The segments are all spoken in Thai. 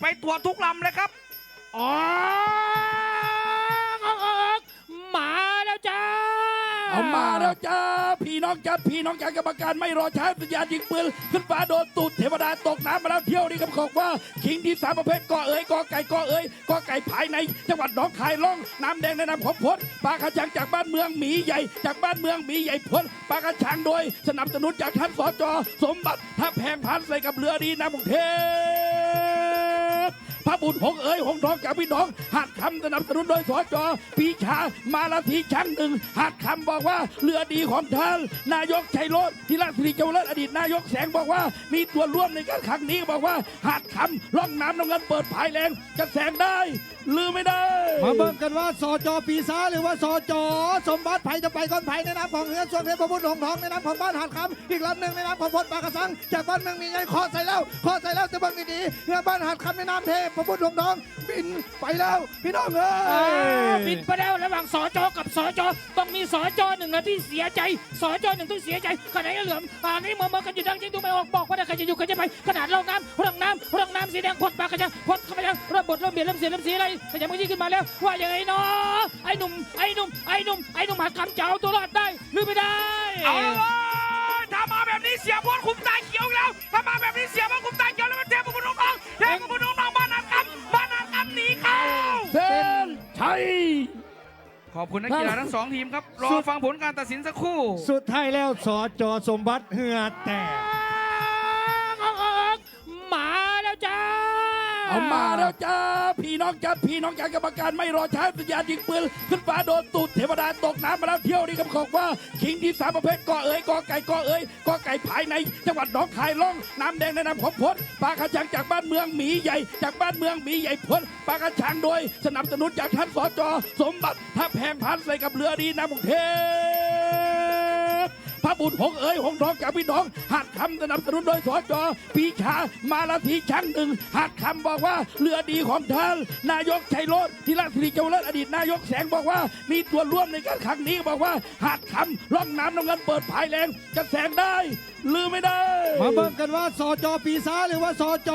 ไปตรวจทุกลำเลยครับออกออกออกมาแล้วจ้าเอามาแล้วจ้าพี่น้องจ้าพี่น้องจ้ากรรมการไม่รอช้าสัญญาณยิงปืนขึ้นฟ้าโดนตูดเทวดาตกน้ำมาแล้วเที่ยวนี้ครับบอกว่าคิงที่สามประเภทกอเอ๋ยกอไก่กอเอ๋ยกอไก่ภายใน จังหวัดหนองคายล่องน้ำแดงในน้ำของพดปลากระชังจากบ้านเมืองหมีใหญ่ จากบ้านเมืองหมีใหญ่พดปลากระชังโดย สนับสนุนจากท่านสจสมบัติถ้าแพงพันใส่กับเรือดีน้ำกรุงเทพพ ระบุตรหงเอ๋ยหงทองจากพี่น้องหัดคำสนับสนุนโดยสจปีชามาลาทีช่างหนึ่งหัดคำบอกว่าเรือดีของท่านนายกชัยโรธที่ราชสิริเจริญอดีตนายกแสงบอกว่า มีตัวร่วมในการครั้งนี้บอกว่าหัดคำล่องน้ำน้ำเงินเปิดภายแรงจะแสงได้ลืมไม่ได้มาเบิ่งกันว่าสจปีศาหรือว่าสจสมบัติไผ่จะไปก้อนไผ่ในน้ำของเงินส่วนเพชรพระพุทธหงทองในน้ำของบ้านหาดคำอีกลำหนึ่งในน้ำของพลปากกระสังจากบ้านเมืองมีไงคอใส่แล้วคอใส่แล้วจะเบิ่งดีๆเงนบ้านหาดคำในน้ำเทพพระพุทธหงส์ทองบินไปแล้ว พี่น้องเอ้อ่ายบินไปแล้วระหว่างสจกับสจต้องมีสจหนึ่งนะที่เสียใจสจหนึ่งที่เสียใจขณะนี้เหลือมอ่านี่เมื่อเมื่อกันอยู่ดังจริงดูไม่ออกบอกว่าใครจะอยู่ใครจะไปขนาดเราน้ำเรื่องน้ำเรื่องน้ำสีแดงพดปากกระชังพดเข้าไปยังเริ่มบดเริ่มเบียดเริ่มเสียเริ่มสีอะไรขยับมือที่ขึ้นมาแล้ว ว่าอย่างไงเนาะไอ้หนุ่มไอ้หนุ่มไอ้หนุ่มไอ้หนุ่มหัดคำจะเอาตัวรอดได้หรือไม่ได้เอาละเว้ยถ้ามาแบบนี้เสียพวกคุมตาเขียวอีกแล้ว ขอบคุณนักกีฬาทั้งสองทีมครับ รอฟังผลการตัดสินสักครู่ สุดท้ายแล้วสจสมบัติเหือแตก เอามาแล้วจ้าพี่น้องจ้าพี่น้องจ้ากรรมการไม่รอช้าสัญญาณยิงปืนขึ้นฟ้าโดนตูดเทวดาตกน้ำมาแล้วเที่ยวนี้ครับบอกว่าคิงที่สามประเภทกอเอ๋ยกอไก่กอเอ๋ยกอไก่ภายในจังหวัดหนองคายล่องน้ำแดงในน้ำของพดปลากระชังจากบ้านเมืองหมีใหญ่ จากบ้านเมืองหมีใหญ่พดปลากระชังโดยสนับสนุนจากท่านสจสมบัติถ้าแพงพันใส่กับเรือดีน้ำกรุงเทพ ระบุตรหงส์เอ๋ยหงทองจากพี่น้อง หัดคำสนับสนุนโดยสจปีชามาลาทีช่างหนึ่ง หัดคำบอกว่าเรือดีของท่านนายกชัยโรธที่ราชสิริเจริญอดีตนายกแสงบอกว่า มีตัวร่วมในการครั้งนี้บอกว่าหัดคำล่องน้ำน้ำเงินเปิดภายแรงจะแสงได้ ลืมไม่ได้ มาเบิ่งกันว่าสจปีศาจหรือว่าสจ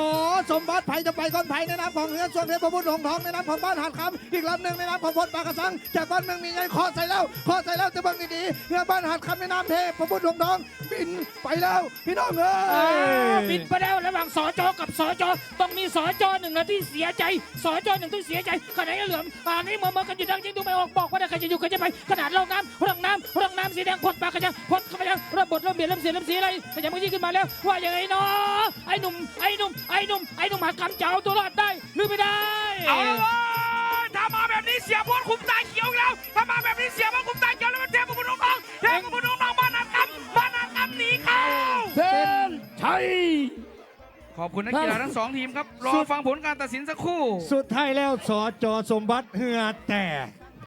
สมบัติไผ่จะไปก้อนไผ่ในน้ำของเงินส่วนเพชรพระพุทธหงส์ทองในน้ำของบ้านหาดคำอีกลำหนึ่งในน้ำของพลปากกระสังจากบ้านเมืองมีไงคอใส่แล้วคอใส่แล้วจะเบิ่งดีๆเงนบ้านหาดคำในน้ำเทพพระพุทธหงส์ทองบินไปแล้วพี่น้องเอ้อ่ายบินไปแล้วระหว่างสจกับสจต้องมีสจหนึ่งนะที่เสียใจสจหนึ่งที่เสียใจขณะนี้เหลือมอ่านี่เมื่อเมื่อกันอยู่ดังจริงดูไม่ออกบอกว่าใครจะอยู่ใครจะไปขนาดเราน้ำเรื่องน้ำเรื่องน้ำสีแดงพดปากกระชังพดเข้าไปยังเริ่มบดเริ่มเบียดเริ่มเสียเริ่มสีอะไรขยับมือที่ขึ้นมาแล้วว่าอย่างไงเนาะไอ้หนุ่มไอ้หนุ่มไอ้หนุ่มไอ้หนุ่มหัดคำจะเอาตัวรอดได้หรือไม่ได้เอาละเว้ยถ้ามาแบบนี้เสียพวกคุมตาเขียวอีกแล้วถ้ามาแบบนี้เสียพวกคุมตาเขียวแล้วมันเทพบุญน้องๆเทพบุญน้องๆบ้านนัดคำบ้านนัดคำหนีเข้าเส้นชัย ขอบคุณนักกีฬาทั้งสองทีมครับรอฟังผลการตัดสินสักครู่ สุดท้ายแล้วสจสมบัติเหือแตก